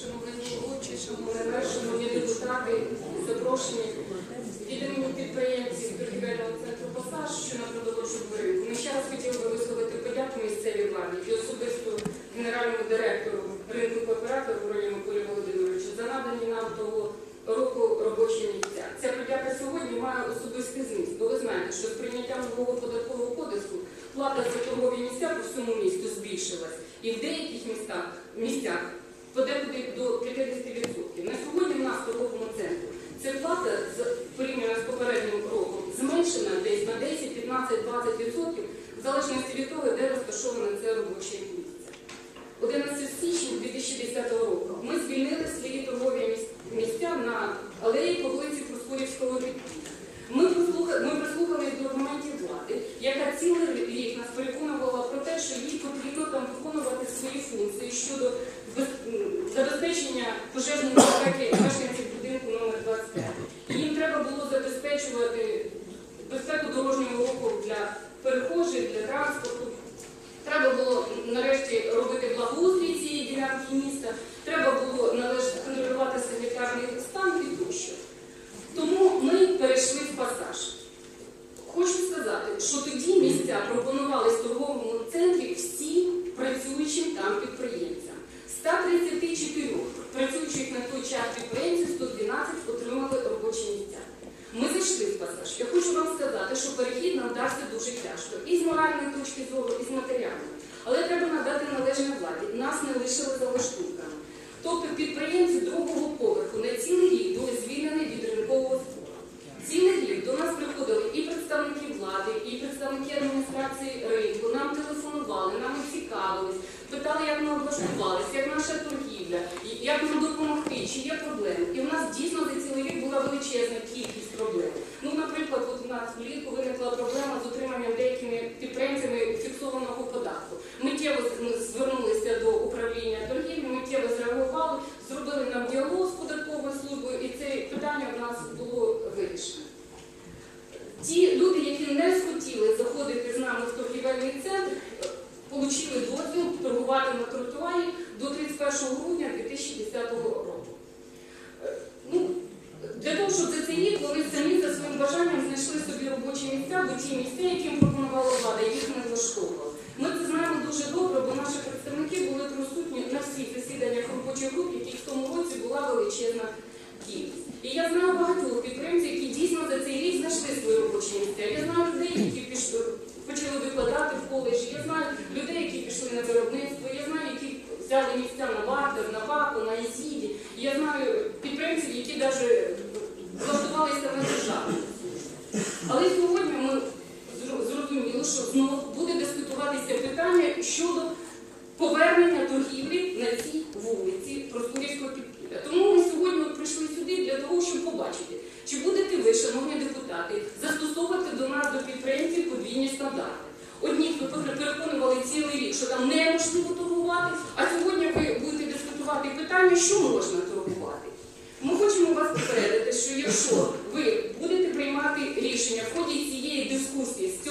Шановні головуючі, шановні наші, шановні депутати, запрошені від імені підприємців торгівельного центру «Пасаж», що на продовольчому ринку. Ми ще раз хотіли би висловити подяку місцевій владі і особисто генеральному директору ринку кооператору Ролі Миколі Володимировичу за надані нам того року робочі місця. Ця подяка сьогодні має особистий зміст, бо ви знаєте, що з прийняттям нового податкового кодексу плата за торгові місця по всьому місту збільшилась. І в деяких містах, місцях подекуди до 50%. На сьогодні в нас в торговому центрі ця плата порівняно з попереднім роком зменшена десь на 10, 15, 20% в залежності від того, де розташоване це робоче місце. 11 січня 2010 року ми звільнили свої торгові місця на алеї по вулиці Проскурівського відпустя. Ми прислухали, прислухались до аргументів влади, яка цілий рік нас переконувала про те, що їй потрібно там виконувати свої функції щодо забезпечення пожежної безпеки мешканців будинку номер 25. Їм треба було забезпечувати безпеку дорожнього руху для перехожих, для транспорту. Треба було нарешті робити благоустрій цієї ділянки міста, треба було належно контролювати санітарний стан і тощо. Тому ми перейшли в пасаж. Хочу сказати, що тоді місця пропонувались в торговому центрі всім працюючим там підприємцям. З 134 працюючих на той час підприємців 112 отримали робочі місця. Ми зайшли в пасаж. Я хочу вам сказати, що перехід нам дався дуже тяжко. І з моральної точки зору, і з матеріальної. Але треба надати належне владі. Нас не лишили за лаштунками. Тобто підприємці другого поверху на цілий рік були звільнені від ринкового збору. Цілий рік до нас приходили і представники влади, і представники адміністрації ринку. Нам телефонували, нам цікавились, питали, як ми облаштувалися, як наша торгівля, як нам допомогти, чи є проблеми. І в нас дійсно за цілий рік була величезна кількість проблем. Ну, наприклад, от у нас влітку виникла проблема з отриманням деякими підприємцями фіксованого податку. Миттєво з- звернулися до управління торгівлі, миттєво зреагували, зробили нам діалог з податковою службою, і це питання в нас було вирішено. Люди, які не схотіли заходити з нами в торгівельний центр, отримали дозвіл торгувати на тротуарі до 31 грудня 2010 року. Е, Ну, для того, щоб за цей рік вони самі за своїм бажанням знайшли собі робочі місця, бо ті місця, які їм пропонувала влада, їх не влаштовували. Ми це знаємо дуже добре, бо наші представники були присутні на всіх засіданнях робочих груп, яких в тому році була величезна кількість. І я знаю багатьох підприємців, які дійсно за цей рік знайшли робочі місця. Я знаю людей, які пішли, почали викладати в коледжі, я знаю людей, які пішли на виробництво, я знаю, які взяли місця на Бардер, на Баку, на Ісіді. Я знаю підприємців, які навіть влаштувалися на державу. Але сьогодні ми зрозуміли, що знову буде дискутуватися питання щодо повернення торгівлі на цій вулиці Проскурівського підпілля. Тому ми сьогодні от прийшли сюди для того, щоб побачити, чи будете ви, шановні депутати, застосовувати до нас, до підприємців подвійні стандарти. Одні ви переконували цілий рік, що там неможливо торгувати, а сьогодні ви будете дискутувати питання, що можна торгувати. Ми хочемо вас попередити, що якщо ви будете приймати рішення в ході цієї дискусії з